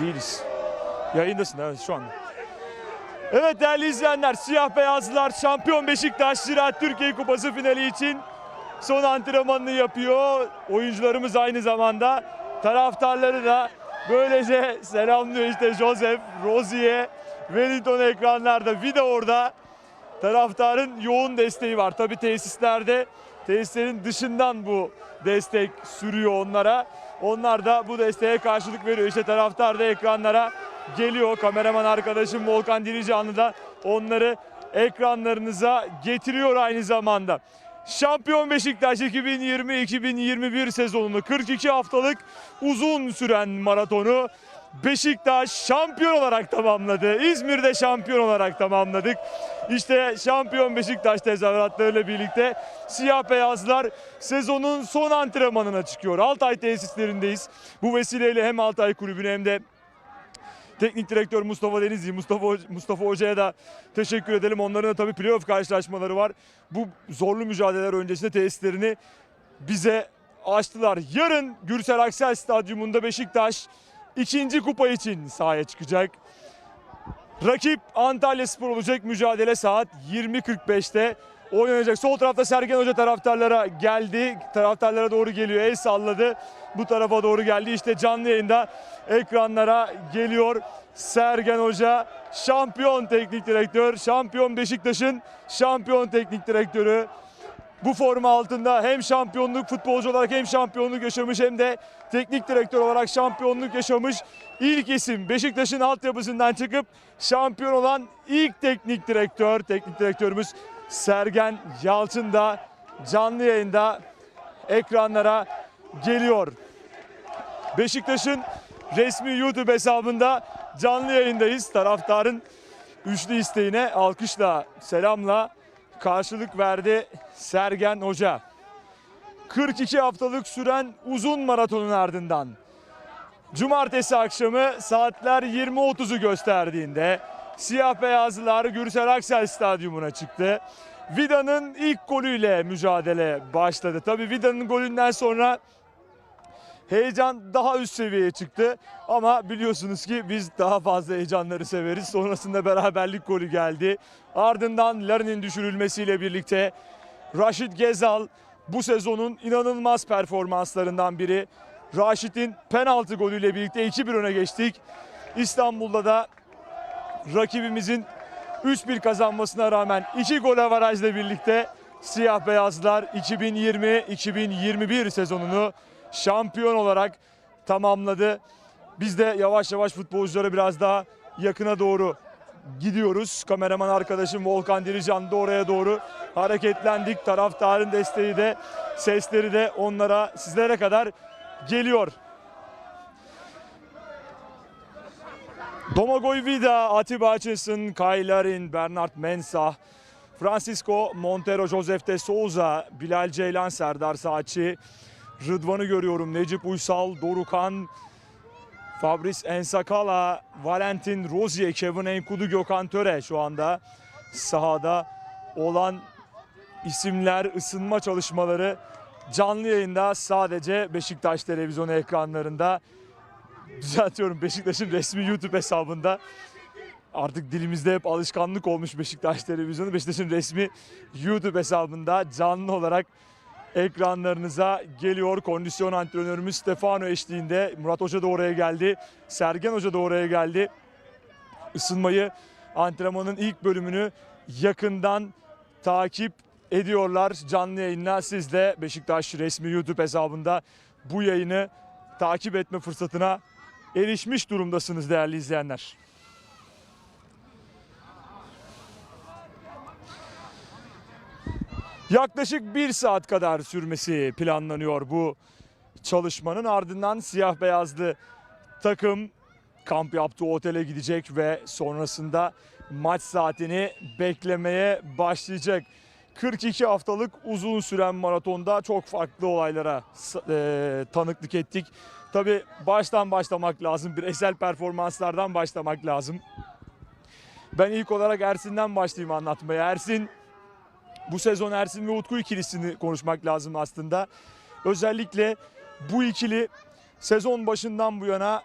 Değiliz. Yayındasın evet şu anda. Evet değerli izleyenler siyah beyazlılar şampiyon Beşiktaş Ziraat Türkiye Kupası finali için son antrenmanını yapıyor. Oyuncularımız aynı zamanda taraftarları da böylece selamlıyor işte Joseph, Rozier, Wellington ekranlarda. Vida orada. Taraftarın yoğun desteği var. Tabi tesislerde tesislerin dışından bu destek sürüyor onlara. Onlar da bu desteğe karşılık veriyor. İşte taraftar da ekranlara geliyor. Kameraman arkadaşım Volkan Dilicanlı da onları ekranlarınıza getiriyor aynı zamanda. Şampiyon Beşiktaş 2020-2021 sezonunu 42 haftalık uzun süren maratonu Beşiktaş şampiyon olarak tamamladı. İzmir'de şampiyon olarak tamamladık. İşte şampiyon Beşiktaş tezahüratlarıyla birlikte siyah beyazlar sezonun son antrenmanına çıkıyor. Altay tesislerindeyiz. Bu vesileyle hem Altay Kulübü'ne hem de Teknik direktör Mustafa Denizli, Mustafa, Mustafa Hoca'ya da teşekkür edelim. Onların da tabii playoff karşılaşmaları var. Bu zorlu mücadeleler öncesinde tesislerini bize açtılar. Yarın Gürsel Aksel Stadyumunda Beşiktaş ikinci kupa için sahaya çıkacak. Rakip Antalya Spor olacak. Mücadele saat 20.45'te oynanacak. Sol tarafta Sergen Hoca taraftarlara geldi. Taraftarlara doğru geliyor. El salladı. Bu tarafa doğru geldi. İşte canlı yayında ekranlara geliyor. Sergen Hoca şampiyon teknik direktör. Şampiyon Beşiktaş'ın şampiyon teknik direktörü. Bu forma altında hem şampiyonluk futbolcu olarak hem şampiyonluk yaşamış hem de teknik direktör olarak şampiyonluk yaşamış ilk isim. Beşiktaş'ın altyapısından çıkıp şampiyon olan ilk teknik direktör, teknik direktörümüz Sergen Yalçın da canlı yayında ekranlara geliyor. Beşiktaş'ın resmi YouTube hesabında canlı yayındayız. Taraftarın üçlü isteğine alkışla, selamla karşılık verdi Sergen Hoca. 42 haftalık süren uzun maratonun ardından Cumartesi akşamı saatler 20.30'u gösterdiğinde siyah beyazlılar Gürsel Aksel Stadyumuna çıktı. Vida'nın ilk golüyle mücadele başladı. Tabii Vida'nın golünden sonra heyecan daha üst seviyeye çıktı. Ama biliyorsunuz ki biz daha fazla heyecanları severiz. Sonrasında beraberlik golü geldi. Ardından Larin'in düşürülmesiyle birlikte Raşit Gezal bu sezonun inanılmaz performanslarından biri. Raşit'in penaltı golüyle birlikte 2-1 öne geçtik. İstanbul'da da rakibimizin 3-1 kazanmasına rağmen 2 gol avarajla birlikte siyah beyazlar 2020-2021 sezonunu şampiyon olarak tamamladı. Biz de yavaş yavaş futbolculara biraz daha yakına doğru gidiyoruz. Kameraman arkadaşım Volkan Dirican da oraya doğru hareketlendik. Taraftarın desteği de sesleri de onlara sizlere kadar geliyor. Domagoj Vida, Atiba Hutchinson, Kyle Larin, Bernard Mensah, Francisco Montero, Josef de Souza, Bilal Ceylan, Serdar Saatçi, Rıdvan'ı görüyorum. Necip Uysal, Dorukan, Fabrice Ensakala, Valentin Rozier, Kevin Enkudu, Gökhan Töre şu anda sahada olan isimler, ısınma çalışmaları canlı yayında sadece Beşiktaş televizyonu ekranlarında düzeltiyorum Beşiktaş'ın resmi YouTube hesabında artık dilimizde hep alışkanlık olmuş Beşiktaş televizyonu Beşiktaş'ın resmi YouTube hesabında canlı olarak ekranlarınıza geliyor. Kondisyon antrenörümüz Stefano eşliğinde Murat Hoca da oraya geldi. Sergen Hoca da oraya geldi. Isınmayı antrenmanın ilk bölümünü yakından takip ediyorlar canlı yayınla. Siz de Beşiktaş resmi YouTube hesabında bu yayını takip etme fırsatına erişmiş durumdasınız değerli izleyenler. Yaklaşık bir saat kadar sürmesi planlanıyor bu çalışmanın. Ardından siyah beyazlı takım kamp yaptığı otele gidecek ve sonrasında maç saatini beklemeye başlayacak. 42 haftalık uzun süren maratonda çok farklı olaylara e, tanıklık ettik. Tabi baştan başlamak lazım. Bireysel performanslardan başlamak lazım. Ben ilk olarak Ersin'den başlayayım anlatmaya. Ersin bu sezon Ersin ve Utku ikilisini konuşmak lazım aslında. Özellikle bu ikili sezon başından bu yana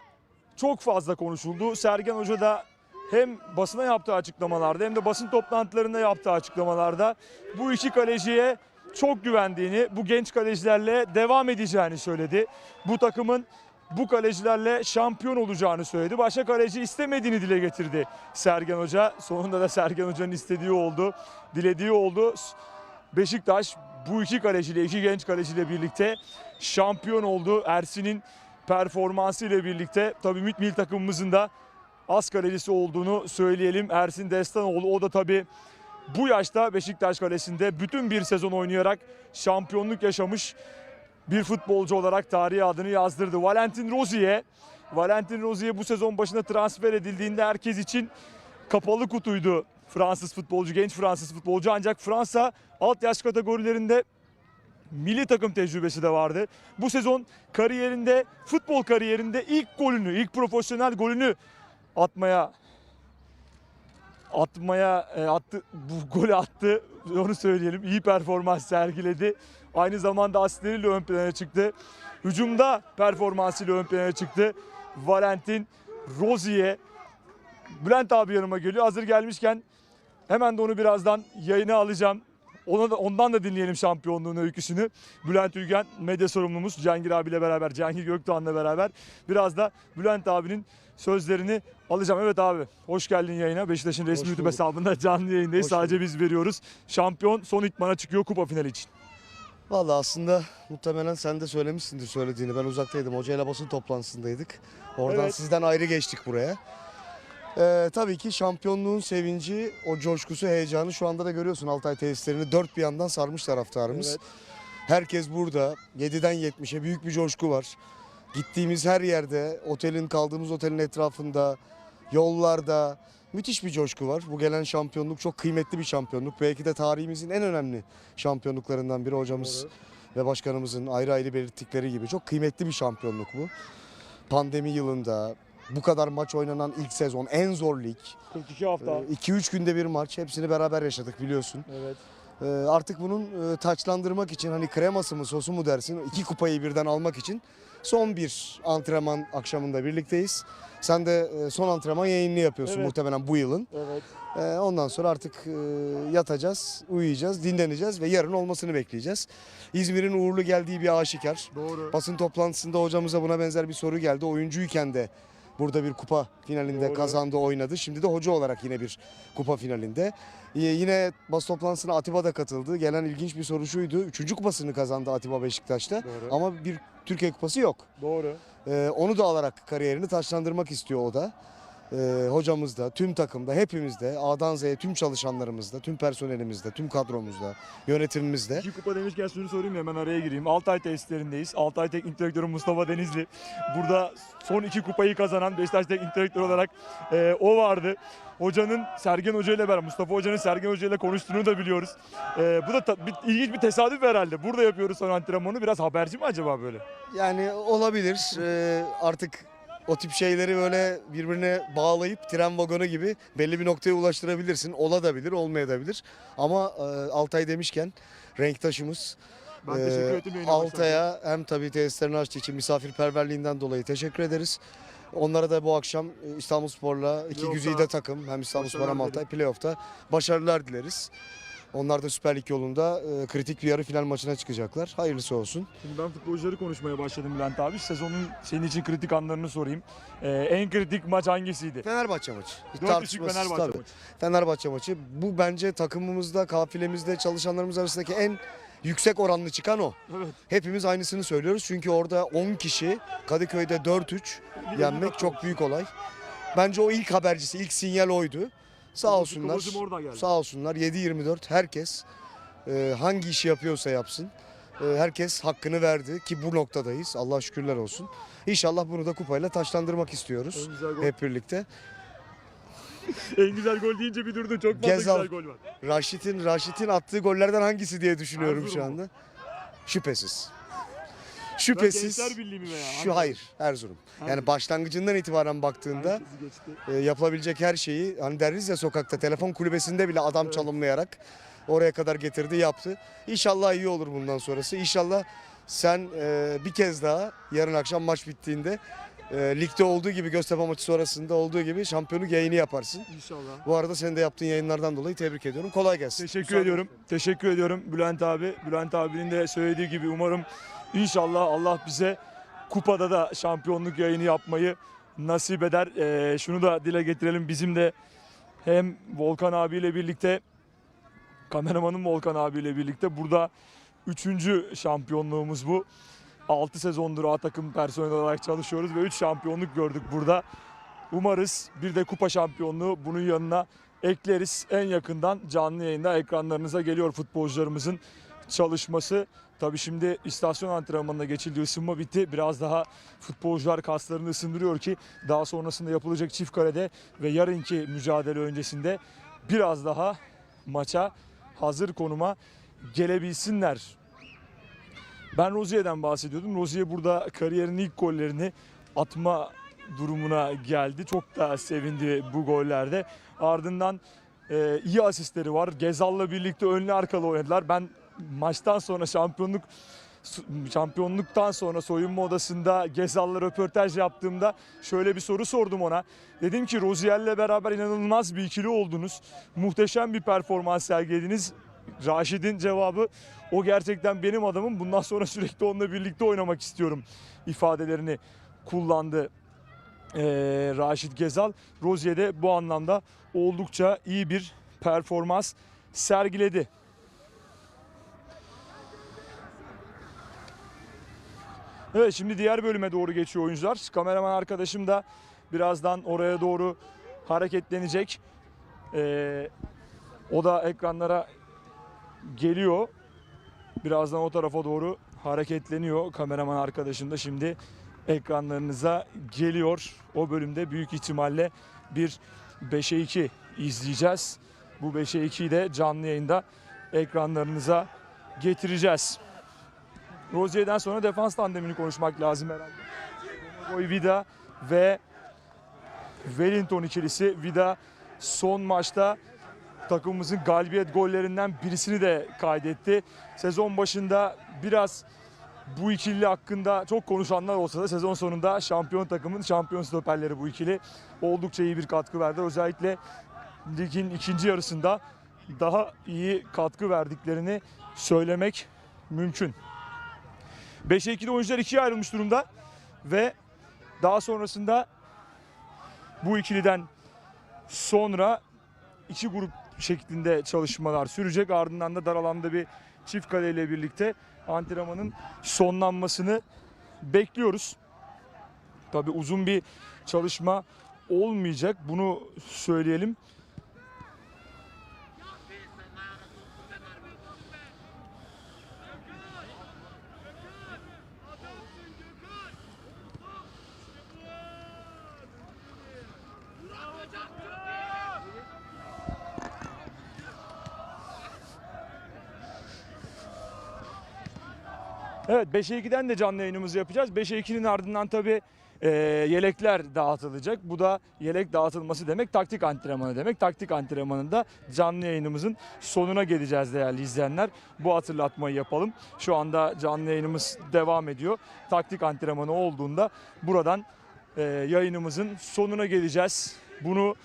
çok fazla konuşuldu. Sergen Hoca da hem basına yaptığı açıklamalarda hem de basın toplantılarında yaptığı açıklamalarda bu iki kaleciye çok güvendiğini, bu genç kalecilerle devam edeceğini söyledi. Bu takımın bu kalecilerle şampiyon olacağını söyledi. Başka kaleci istemediğini dile getirdi Sergen Hoca. Sonunda da Sergen Hoca'nın istediği oldu, dilediği oldu. Beşiktaş bu iki kaleciyle, iki genç kaleciyle birlikte şampiyon oldu. Ersin'in performansı ile birlikte tabii Ümit Milli takımımızın da az kalecisi olduğunu söyleyelim. Ersin Destanoğlu o da tabii bu yaşta Beşiktaş kalesinde bütün bir sezon oynayarak şampiyonluk yaşamış bir futbolcu olarak tarihe adını yazdırdı. Valentin Rozier, Valentin Rozier bu sezon başında transfer edildiğinde herkes için kapalı kutuydu Fransız futbolcu, genç Fransız futbolcu. Ancak Fransa alt yaş kategorilerinde milli takım tecrübesi de vardı. Bu sezon kariyerinde, futbol kariyerinde ilk golünü, ilk profesyonel golünü atmaya atmaya e, attı bu golü attı. Onu söyleyelim. İyi performans sergiledi. Aynı zamanda asistleriyle ön plana çıktı. Hücumda performansıyla ön plana çıktı. Valentin Rozier. Bülent abi yanıma geliyor. Hazır gelmişken hemen de onu birazdan yayına alacağım. Ona da, ondan da dinleyelim şampiyonluğun öyküsünü. Bülent Ülgen medya sorumlumuz. Cengir abiyle beraber, Cengir Gökdoğan'la beraber. Biraz da Bülent abinin sözlerini alacağım. Evet abi hoş geldin yayına. Beşiktaş'ın resmi YouTube hesabında canlı yayındayız. Hoş Sadece biz veriyoruz. Şampiyon son itmana çıkıyor kupa finali için. Valla aslında muhtemelen sen de söylemişsindir söylediğini. Ben uzaktaydım. Hocayla basın toplantısındaydık. Oradan Evet. sizden ayrı geçtik buraya. Ee, tabii ki şampiyonluğun sevinci, o coşkusu, heyecanı şu anda da görüyorsun Altay tesislerini dört bir yandan sarmış taraftarımız. Evet. Herkes burada. 7'den 70'e büyük bir coşku var. Gittiğimiz her yerde, otelin kaldığımız otelin etrafında, yollarda müthiş bir coşku var. Bu gelen şampiyonluk çok kıymetli bir şampiyonluk. Belki de tarihimizin en önemli şampiyonluklarından biri hocamız ve başkanımızın ayrı ayrı belirttikleri gibi çok kıymetli bir şampiyonluk bu. Pandemi yılında bu kadar maç oynanan ilk sezon en zor lig. 42 hafta. 2-3 günde bir maç hepsini beraber yaşadık biliyorsun. Evet. Ee, Artık bunun e, taçlandırmak için hani kreması mı sosu mu dersin iki kupayı birden almak için son bir antrenman akşamında birlikteyiz. Sen de e, son antrenman yayınını yapıyorsun Evet. muhtemelen bu yılın. Evet. Ee, Ondan sonra artık e, yatacağız, uyuyacağız, dinleneceğiz ve yarın olmasını bekleyeceğiz. İzmir'in uğurlu geldiği bir aşikar. Doğru. Basın toplantısında hocamıza buna benzer bir soru geldi. Oyuncuyken de burada bir kupa finalinde Doğru. kazandı, oynadı. Şimdi de hoca olarak yine bir kupa finalinde. Ee, Yine basın toplantısına Atiba da katıldı. Gelen ilginç bir soru şuydu. Üçüncü kupasını kazandı Atiba Beşiktaş'ta. Doğru. Ama bir Türkiye kupası yok. Doğru. Ee, onu da alarak kariyerini taçlandırmak istiyor o da. Ee, hocamız da, tüm takımda, hepimiz de, A'dan Z'ye tüm çalışanlarımızda, tüm personelimizde, tüm kadromuzda, yönetimimizde. İki kupa demişken şunu sorayım ya, hemen araya gireyim. Altay tesislerindeyiz. Altay Teknik Direktörü Mustafa Denizli. Burada son iki kupayı kazanan Beşiktaş Teknik Direktörü olarak e, o vardı. Hocanın Sergen Hoca ile beraber, Mustafa Hoca'nın Sergen Hoca ile konuştuğunu da biliyoruz. E, bu da ta- bir, ilginç bir tesadüf herhalde. Burada yapıyoruz son antrenmanı. Biraz haberci mi acaba böyle? Yani olabilir. Ee, artık o tip şeyleri böyle birbirine bağlayıp tren vagonu gibi belli bir noktaya ulaştırabilirsin. Olabilir, olmayabilir. Ama e, Altay demişken renktaşımız Ben teşekkür ettim yayına başlarken. Altay'a hem tabii tesislerini açtığı için misafirperverliğinden dolayı teşekkür ederiz. Onlara da bu akşam e, İstanbulspor'la iki güzide takım hem İstanbulspor hem Altay playoff'ta başarılar dileriz. Onlar da Süper Lig yolunda e, kritik bir yarı final maçına çıkacaklar. Hayırlısı olsun. Şimdi ben futbolcuları konuşmaya başladım Bülent abi. Sezonun senin için kritik anlarını sorayım. E, en kritik maç hangisiydi? Fenerbahçe maçı. Hiç 4-3 tartışmasız Fenerbahçe tabii. maçı. Fenerbahçe maçı. Bu bence takımımızda, kafilemizde, çalışanlarımız arasındaki en yüksek oranlı çıkan o. Evet. Hepimiz aynısını söylüyoruz. Çünkü orada 10 kişi Kadıköy'de 4-3 yenmek çok büyük olay. Bence o ilk habercisi, ilk sinyal oydu. Sağ olsunlar. kıvılcım oradan geldi. Sağ olsunlar 7-24 herkes e, hangi işi yapıyorsa yapsın. E, herkes hakkını verdi ki bu noktadayız. Allah şükürler olsun. İnşallah bunu da kupayla taşlandırmak istiyoruz. En güzel gol. Hep birlikte. En güzel gol deyince bir durdun. Çok fazla Gezal. güzel gol var. Raşit'in Raşit'in attığı gollerden hangisi diye düşünüyorum şu Erzurum mu? anda. Şüphesiz. Şüphesiz. Gençler Birliği mi veya? Şu hayır Erzurum. Yani başlangıcından itibaren baktığında Herkesi geçti. e, yapılabilecek her şeyi hani deriz ya sokakta telefon kulübesinde bile adam çalımlayarak oraya kadar getirdi yaptı. İnşallah iyi olur bundan sonrası. İnşallah sen e, bir kez daha yarın akşam maç bittiğinde e, ligde olduğu gibi Göztepe maçı sonrasında olduğu gibi şampiyonluk yayını yaparsın. İnşallah. Bu arada senin de yaptığın yayınlardan dolayı tebrik ediyorum. Kolay gelsin. Teşekkür ediyorum. Teşekkür ediyorum Bülent abi. Bülent abinin de söylediği gibi umarım inşallah Allah bize kupada da şampiyonluk yayını yapmayı nasip eder. Ee, şunu da dile getirelim. Bizim de hem Volkan abiyle birlikte kameramanım Volkan abiyle birlikte burada üçüncü şampiyonluğumuz bu. 6 sezondur A takım personeli olarak çalışıyoruz ve 3 şampiyonluk gördük burada. Umarız bir de kupa şampiyonluğu bunun yanına ekleriz. En yakından canlı yayında ekranlarınıza geliyor futbolcularımızın çalışması. Tabii şimdi istasyon antrenmanına geçildi, ısınma bitti. Biraz daha futbolcular kaslarını ısındırıyor ki daha sonrasında yapılacak çift karede ve yarınki mücadele öncesinde biraz daha maça hazır konuma gelebilsinler. Ben Rozier'den bahsediyordum. Rozier burada kariyerinin ilk gollerini atma durumuna geldi. Çok da sevindi bu gollerde. Ardından e, iyi asistleri var. Gezal'la birlikte önlü arkalı oynadılar. Ben maçtan sonra şampiyonluk şampiyonluktan sonra soyunma odasında Gezal'la röportaj yaptığımda şöyle bir soru sordum ona. Dedim ki Rozier'le beraber inanılmaz bir ikili oldunuz. Muhteşem bir performans sergilediniz. Raşid'in cevabı o gerçekten benim adamım. Bundan sonra sürekli onunla birlikte oynamak istiyorum ifadelerini kullandı ee, Raşit Gezal. Rozier de bu anlamda oldukça iyi bir performans sergiledi. Evet şimdi diğer bölüme doğru geçiyor oyuncular. Kameraman arkadaşım da birazdan oraya doğru hareketlenecek. Ee, o da ekranlara geliyor. Birazdan o tarafa doğru hareketleniyor. Kameraman arkadaşım da şimdi ekranlarınıza geliyor. O bölümde büyük ihtimalle bir 5'e 2 izleyeceğiz. Bu 5'e 2'yi de canlı yayında ekranlarınıza getireceğiz. Rozier'den sonra defans tandemini konuşmak lazım herhalde. Boy Vida ve Wellington ikilisi. Vida son maçta takımımızın galibiyet gollerinden birisini de kaydetti. Sezon başında biraz bu ikili hakkında çok konuşanlar olsa da sezon sonunda şampiyon takımın şampiyon stoperleri bu ikili oldukça iyi bir katkı verdi. Özellikle ligin ikinci yarısında daha iyi katkı verdiklerini söylemek mümkün. 5'e 2'de oyuncular ikiye ayrılmış durumda ve daha sonrasında bu ikiliden sonra iki grup şeklinde çalışmalar sürecek. Ardından da dar alanda bir çift kaleyle birlikte antrenmanın sonlanmasını bekliyoruz. Tabii uzun bir çalışma olmayacak. Bunu söyleyelim. Evet 5'e 2'den de canlı yayınımızı yapacağız. 5'e 2'nin ardından tabii e, yelekler dağıtılacak. Bu da yelek dağıtılması demek taktik antrenmanı demek. Taktik antrenmanında canlı yayınımızın sonuna geleceğiz değerli izleyenler. Bu hatırlatmayı yapalım. Şu anda canlı yayınımız devam ediyor. Taktik antrenmanı olduğunda buradan e, yayınımızın sonuna geleceğiz. Bunu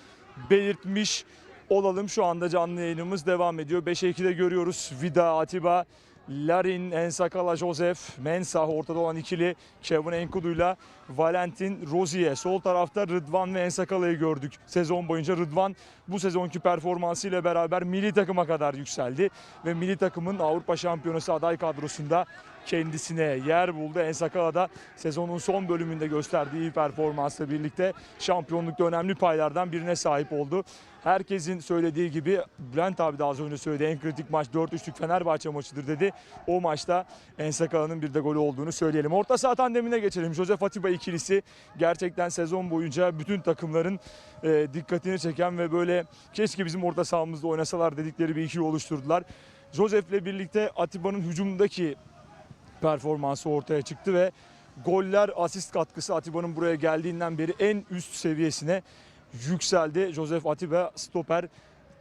belirtmiş olalım. Şu anda canlı yayınımız devam ediyor. 5'e 2'de görüyoruz. Vida, Atiba, Larin, Ensakala, Joseph, Mensah ortada olan ikili Kevin Enkudu'yla Valentin Rozier. Sol tarafta Rıdvan ve Ensakala'yı gördük. Sezon boyunca Rıdvan bu sezonki performansıyla beraber milli takıma kadar yükseldi. Ve milli takımın Avrupa Şampiyonası aday kadrosunda kendisine yer buldu. Ensakala da sezonun son bölümünde gösterdiği iyi performansla birlikte şampiyonlukta önemli paylardan birine sahip oldu. Herkesin söylediği gibi Bülent abi de az önce söyledi en kritik maç 4-3'lük Fenerbahçe maçıdır dedi. O maçta Ensakala'nın bir de golü olduğunu söyleyelim. Orta saha tandemine geçelim. Josef Atiba ikilisi gerçekten sezon boyunca bütün takımların e, dikkatini çeken ve böyle keşke bizim orta sahamızda oynasalar dedikleri bir ikili oluşturdular. Josef'le birlikte Atiba'nın hücumdaki performansı ortaya çıktı ve goller, asist katkısı Atiba'nın buraya geldiğinden beri en üst seviyesine yükseldi. Josef Atiba stoper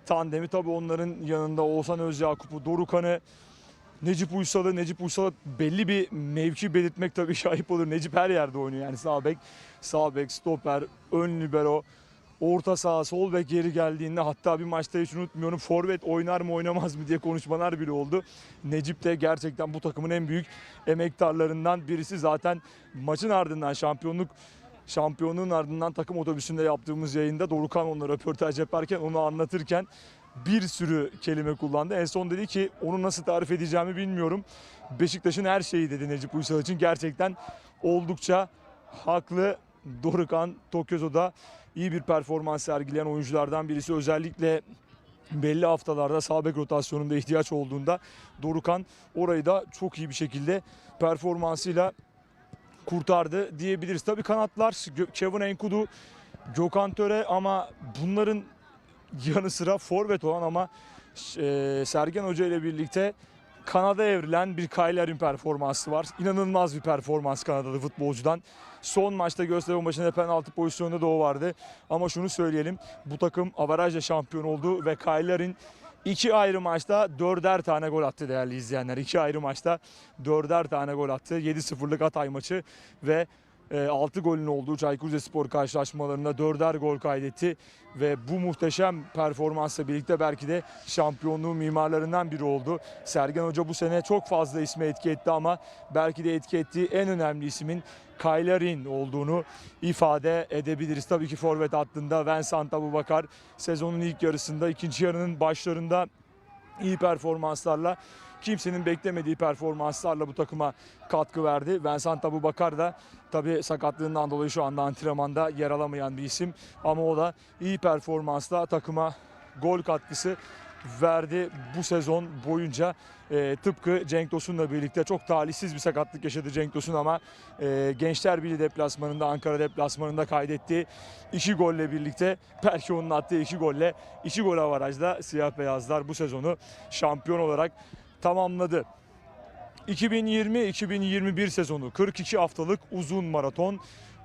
tandemi tabii onların yanında Oğuzhan Özyakup'u, Dorukan'ı, Necip Uysal'ı, Necip Uysal'a belli bir mevki belirtmek tabii şahip olur. Necip her yerde oynuyor yani sağ bek, sağ bek, stoper, ön libero, orta saha, sol bek geri geldiğinde hatta bir maçta hiç unutmuyorum forvet oynar mı oynamaz mı diye konuşmalar bile oldu. Necip de gerçekten bu takımın en büyük emektarlarından birisi. Zaten maçın ardından şampiyonluk şampiyonluğun ardından takım otobüsünde yaptığımız yayında Dorukan onunla röportaj yaparken onu anlatırken bir sürü kelime kullandı. En son dedi ki onu nasıl tarif edeceğimi bilmiyorum. Beşiktaş'ın her şeyi dedi Necip Uysal için. Gerçekten oldukça haklı. Dorukan Tokyozo'da iyi bir performans sergileyen oyunculardan birisi. Özellikle belli haftalarda sağ bek rotasyonunda ihtiyaç olduğunda Dorukan orayı da çok iyi bir şekilde performansıyla kurtardı diyebiliriz. Tabii kanatlar Kevin Enkudu, Gökhan Töre ama bunların yanı sıra forvet olan ama e, Sergen Hoca ile birlikte Kanada evrilen bir Kayler'in performansı var. İnanılmaz bir performans Kanadalı futbolcudan. Son maçta Göztepe maçında penaltı pozisyonunda da o vardı. Ama şunu söyleyelim. Bu takım avarajla şampiyon oldu ve Kayler'in iki ayrı maçta dörder tane gol attı değerli izleyenler. İki ayrı maçta dörder tane gol attı. 7-0'lık Hatay maçı ve 6 golün olduğu Çaykur Rizespor karşılaşmalarında dörder gol kaydetti ve bu muhteşem performansla birlikte belki de şampiyonluğun mimarlarından biri oldu. Sergen Hoca bu sene çok fazla isme etki etti ama belki de etki ettiği en önemli ismin Kaylerin olduğunu ifade edebiliriz. Tabii ki forvet hattında Vincent Abubakar sezonun ilk yarısında, ikinci yarının başlarında iyi performanslarla kimsenin beklemediği performanslarla bu takıma katkı verdi. Vincent Abubakar da tabii sakatlığından dolayı şu anda antrenmanda yer alamayan bir isim ama o da iyi performansla takıma gol katkısı verdi bu sezon boyunca. Ee, tıpkı Cenk Tosun'la birlikte çok talihsiz bir sakatlık yaşadı Cenk Tosun ama e, Gençler Birliği deplasmanında Ankara deplasmanında kaydettiği iki golle birlikte belki onun attığı iki golle iki gol avarajda siyah beyazlar bu sezonu şampiyon olarak tamamladı. 2020-2021 sezonu 42 haftalık uzun maraton.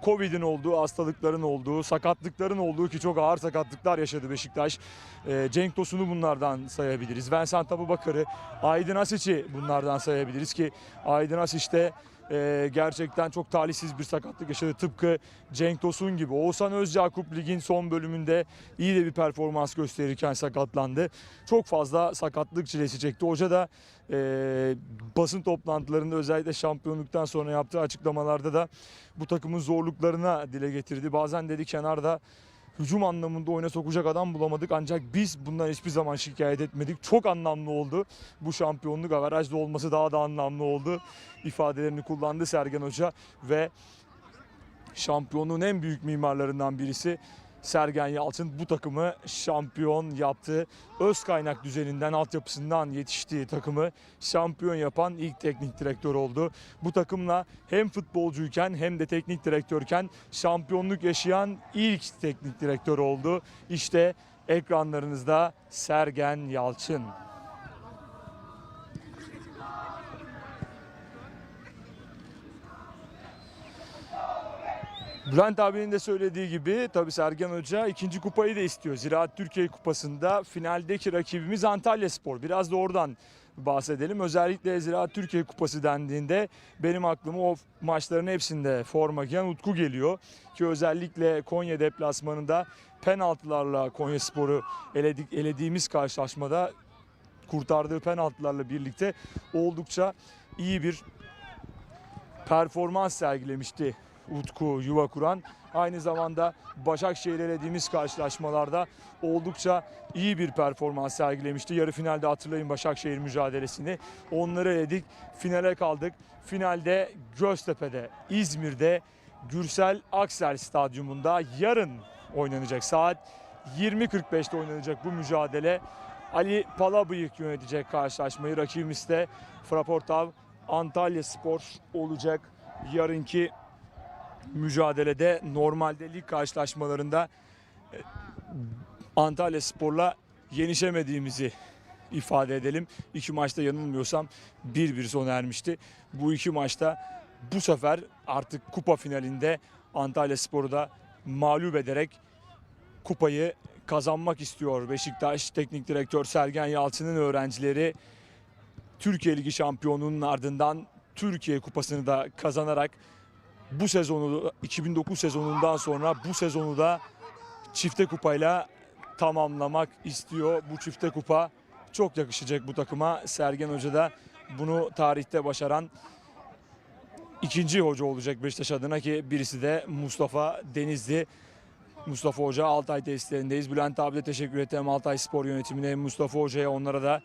Covid'in olduğu, hastalıkların olduğu, sakatlıkların olduğu ki çok ağır sakatlıklar yaşadı Beşiktaş. Ee, Cenk Tosun'u bunlardan sayabiliriz. Vincent Abubakar'ı, Aydın Asiç'i bunlardan sayabiliriz ki Aydın Asiç de e, gerçekten çok talihsiz bir sakatlık yaşadı. Tıpkı Cenk Tosun gibi. Oğuzhan Özyakup ligin son bölümünde iyi de bir performans gösterirken sakatlandı. Çok fazla sakatlık çilesi çekti. Hoca da e, basın toplantılarında özellikle şampiyonluktan sonra yaptığı açıklamalarda da bu takımın zorluklarına dile getirdi. Bazen dedi kenarda hücum anlamında oyuna sokacak adam bulamadık ancak biz bundan hiçbir zaman şikayet etmedik. Çok anlamlı oldu. Bu şampiyonluk averajlı olması daha da anlamlı oldu. ifadelerini kullandı Sergen Hoca ve şampiyonluğun en büyük mimarlarından birisi Sergen Yalçın bu takımı şampiyon yaptı. Öz kaynak düzeninden, altyapısından yetiştiği takımı şampiyon yapan ilk teknik direktör oldu. Bu takımla hem futbolcuyken hem de teknik direktörken şampiyonluk yaşayan ilk teknik direktör oldu. İşte ekranlarınızda Sergen Yalçın. Bülent abinin de söylediği gibi tabii Sergen Hoca ikinci kupayı da istiyor. Ziraat Türkiye Kupası'nda finaldeki rakibimiz Antalya Spor. Biraz da oradan bahsedelim. Özellikle Ziraat Türkiye Kupası dendiğinde benim aklıma o maçların hepsinde forma giyen Utku geliyor. Ki özellikle Konya deplasmanında penaltılarla Konya Spor'u eledik, elediğimiz karşılaşmada kurtardığı penaltılarla birlikte oldukça iyi bir performans sergilemişti Utku yuva kuran. Aynı zamanda Başakşehir elediğimiz karşılaşmalarda oldukça iyi bir performans sergilemişti. Yarı finalde hatırlayın Başakşehir mücadelesini. Onları eledik. Finale kaldık. Finalde Göztepe'de, İzmir'de Gürsel Aksel Stadyumunda yarın oynanacak. Saat 20.45'te oynanacak bu mücadele. Ali Palabıyık yönetecek karşılaşmayı. Rakibimiz de Fraportav Antalya Spor olacak. Yarınki mücadelede normalde lig karşılaşmalarında e, Antalya Spor'la yenişemediğimizi ifade edelim. İki maçta yanılmıyorsam 1-1 sona ermişti. Bu iki maçta bu sefer artık kupa finalinde Antalya Spor'u da mağlup ederek kupayı kazanmak istiyor Beşiktaş Teknik Direktör Sergen Yalçın'ın öğrencileri Türkiye Ligi şampiyonluğunun ardından Türkiye Kupası'nı da kazanarak bu sezonu 2009 sezonundan sonra bu sezonu da çifte kupayla tamamlamak istiyor. Bu çifte kupa çok yakışacak bu takıma. Sergen Hoca da bunu tarihte başaran ikinci hoca olacak Beşiktaş adına ki birisi de Mustafa Denizli. Mustafa Hoca Altay testlerindeyiz. Bülent abi de teşekkür ettim Altay Spor Yönetimi'ne Mustafa Hoca'ya onlara da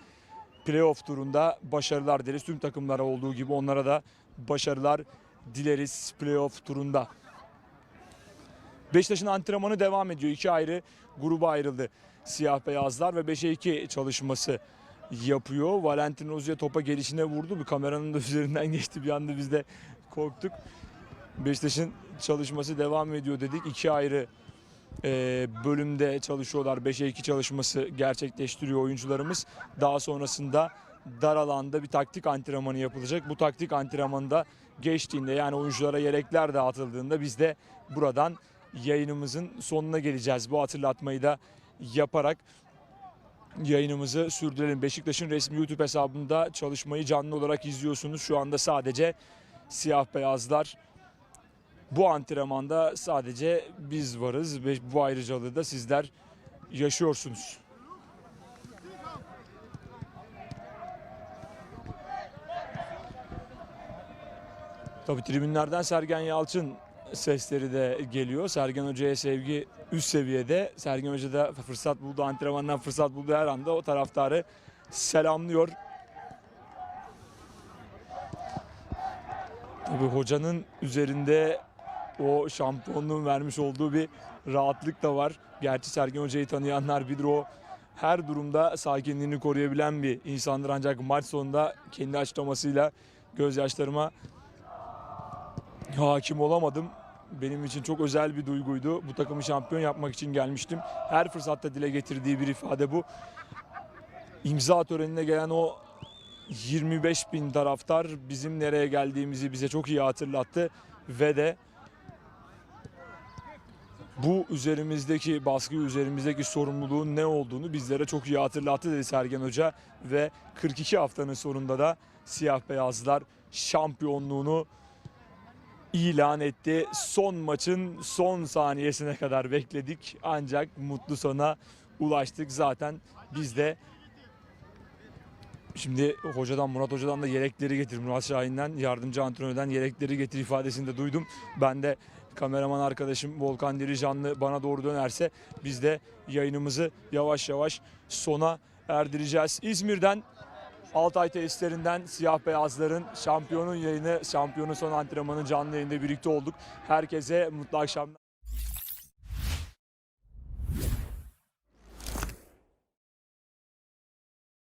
playoff turunda başarılar dileriz. Tüm takımlara olduğu gibi onlara da başarılar dileriz playoff turunda. Beşiktaş'ın antrenmanı devam ediyor. İki ayrı gruba ayrıldı siyah beyazlar ve 5'e 2 çalışması yapıyor. Valentin Rozier topa gelişine vurdu. Bir kameranın da üzerinden geçti. Bir anda biz de korktuk. Beşiktaş'ın çalışması devam ediyor dedik. İki ayrı e, bölümde çalışıyorlar. 5'e 2 çalışması gerçekleştiriyor oyuncularımız. Daha sonrasında dar alanda bir taktik antrenmanı yapılacak. Bu taktik antrenmanında geçtiğinde yani oyunculara yelekler dağıtıldığında biz de buradan yayınımızın sonuna geleceğiz. Bu hatırlatmayı da yaparak yayınımızı sürdürelim. Beşiktaş'ın resmi YouTube hesabında çalışmayı canlı olarak izliyorsunuz. Şu anda sadece siyah beyazlar bu antrenmanda sadece biz varız ve bu ayrıcalığı da sizler yaşıyorsunuz. Tabii tribünlerden Sergen Yalçın sesleri de geliyor. Sergen Hoca'ya sevgi üst seviyede. Sergen Hoca da fırsat buldu, antrenmandan fırsat buldu her anda o taraftarı selamlıyor. Tabii hocanın üzerinde o şampiyonluğun vermiş olduğu bir rahatlık da var. Gerçi Sergen Hoca'yı tanıyanlar bilir o her durumda sakinliğini koruyabilen bir insandır. Ancak maç sonunda kendi açıklamasıyla gözyaşlarıma hakim olamadım. Benim için çok özel bir duyguydu. Bu takımı şampiyon yapmak için gelmiştim. Her fırsatta dile getirdiği bir ifade bu. İmza törenine gelen o 25 bin taraftar bizim nereye geldiğimizi bize çok iyi hatırlattı. Ve de bu üzerimizdeki baskı, üzerimizdeki sorumluluğun ne olduğunu bizlere çok iyi hatırlattı dedi Sergen Hoca. Ve 42 haftanın sonunda da siyah beyazlar şampiyonluğunu ilan etti. Son maçın son saniyesine kadar bekledik ancak mutlu sona ulaştık. Zaten biz de şimdi hocadan Murat Hoca'dan da yelekleri getir Murat Şahin'den yardımcı antrenörden yelekleri getir ifadesini de duydum. Ben de kameraman arkadaşım Volkan Diricanlı bana doğru dönerse biz de yayınımızı yavaş yavaş sona erdireceğiz. İzmir'den Altay testlerinden siyah beyazların şampiyonun yayını, şampiyonun son antrenmanı canlı yayında birlikte olduk. Herkese mutlu akşamlar.